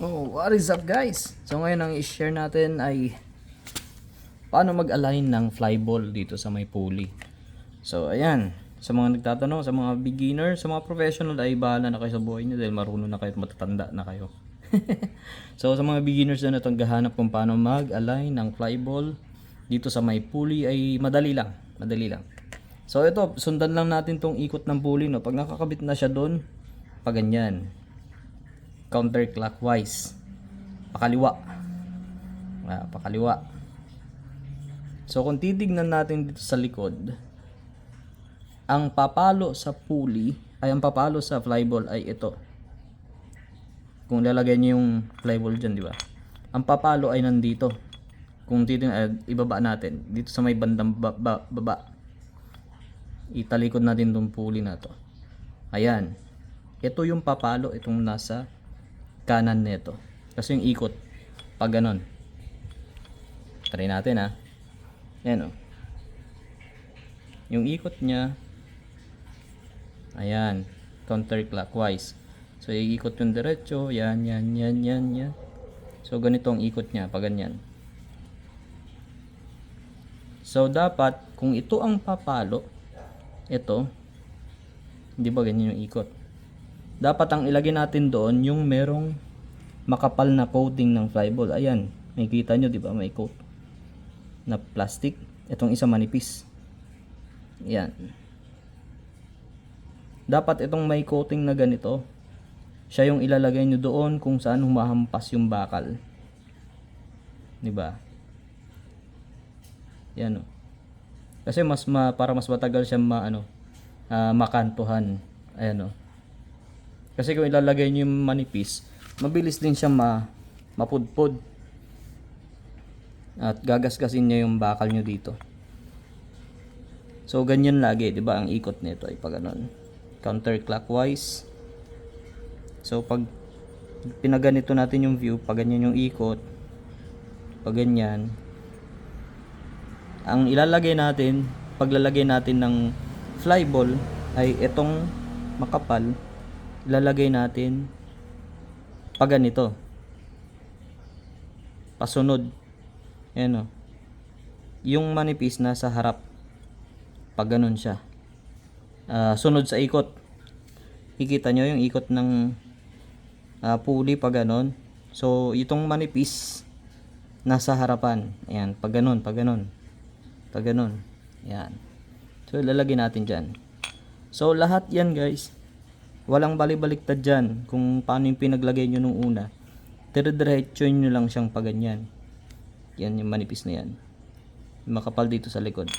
Oh, what is up guys? So ngayon ang i-share natin ay paano mag-align ng flyball dito sa may pulley. So ayan, sa mga nagtatanong, sa mga beginner, sa mga professional ay bahala na kayo sa buhay niyo dahil marunong na kayo at matatanda na kayo. so sa mga beginners na itong gahanap kung paano mag-align ng flyball dito sa may pulley ay madali lang, madali lang. So ito, sundan lang natin tong ikot ng pulley no. Pag nakakabit na siya doon, pa ganyan counterclockwise. Pakaliwa. Ah, pakaliwa. So kung titignan natin dito sa likod ang papalo sa pulley ay ang papalo sa flyball ay ito. Kung lalagay niyo yung flyball dyan di ba? Ang papalo ay nandito. Kung titignan eh, ibaba natin. Dito sa may bandang ba- ba- baba. Italikod natin tong pulley na to. Ayan. Ito yung papalo itong nasa kanan nito. Kasi yung ikot, pag ganon. Try natin ha. Yan o. Yung ikot niya, ayan, counterclockwise. So, iikot yung diretso, yan, yan, yan, yan, yan. So, ganito ang ikot niya, pag ganyan. So, dapat, kung ito ang papalo, ito, hindi ba ganyan yung ikot? Dapat ang ilagay natin doon yung merong makapal na coating ng flyball. Ayan, may kita nyo, di ba? May coat na plastic. Itong isa manipis. Ayan. Dapat itong may coating na ganito, siya yung ilalagay nyo doon kung saan humahampas yung bakal. Di ba? Yan o. Kasi mas ma, para mas matagal siya ma, ano, ah, makantuhan. Ayan o. Kasi kung ilalagay nyo yung manipis, mabilis din siya ma mapudpod. At gagasgasin niya yung bakal nyo dito. So ganyan lagi, 'di ba? Ang ikot nito ay pag ganun. Counterclockwise. So pag pinaganito natin yung view, pag ganyan yung ikot, pag ganyan, ang ilalagay natin, paglalagay natin ng flyball ay itong makapal lalagay natin pag ganito. Pasunod. Yan o. Yung manipis nasa harap. Pag ganun siya. Ah, sunod sa ikot. Kikita nyo yung ikot ng ah, pulley pag ganun. So itong manipis nasa harapan. Ayan pag ganun pag ganun. Pag ganun. Yan so ilalagay natin dyan. So lahat yan guys Walang balibaliktad dyan kung paano yung pinaglagay nyo nung una. Dire-diretso nyo lang siyang paganyan. Yan yung manipis na yan. Yung makapal dito sa likod.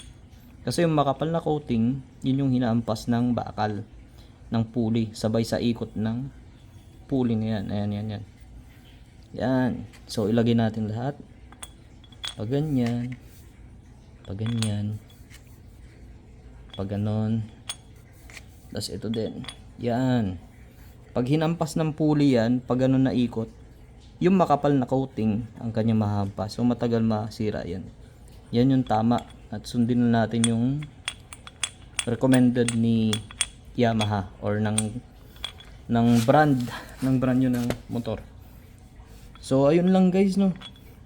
Kasi yung makapal na coating, yun yung hinaampas ng bakal ng pulley. Sabay sa ikot ng pulley na yan. Ayan, yan, yan. Yan. So, ilagay natin lahat. Pag ganyan. Pag ganyan. Pag ganon. Tapos ito din. Yan. Pag hinampas ng pulley yan, pag ganun na ikot, yung makapal na coating ang kanya mahampas. So matagal masira yan. Yan yung tama. At sundin na natin yung recommended ni Yamaha or ng ng brand ng brand yun ng motor. So ayun lang guys no.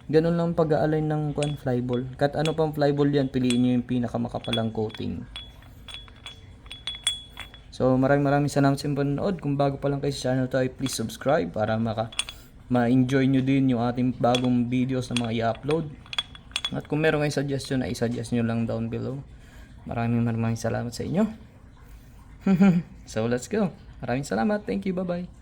Ganun lang pag-align ng kwan flyball. Kat ano pang flyball yan, piliin niyo yung pinakamakapalang coating. So maraming maraming salamat sa panonood. Kung bago pa lang kayo sa channel to, please subscribe para maka ma-enjoy nyo din yung ating bagong videos na mga i-upload. At kung meron kayong suggestion, ay suggest nyo lang down below. Maraming maraming salamat sa inyo. so let's go. Maraming salamat. Thank you. Bye-bye.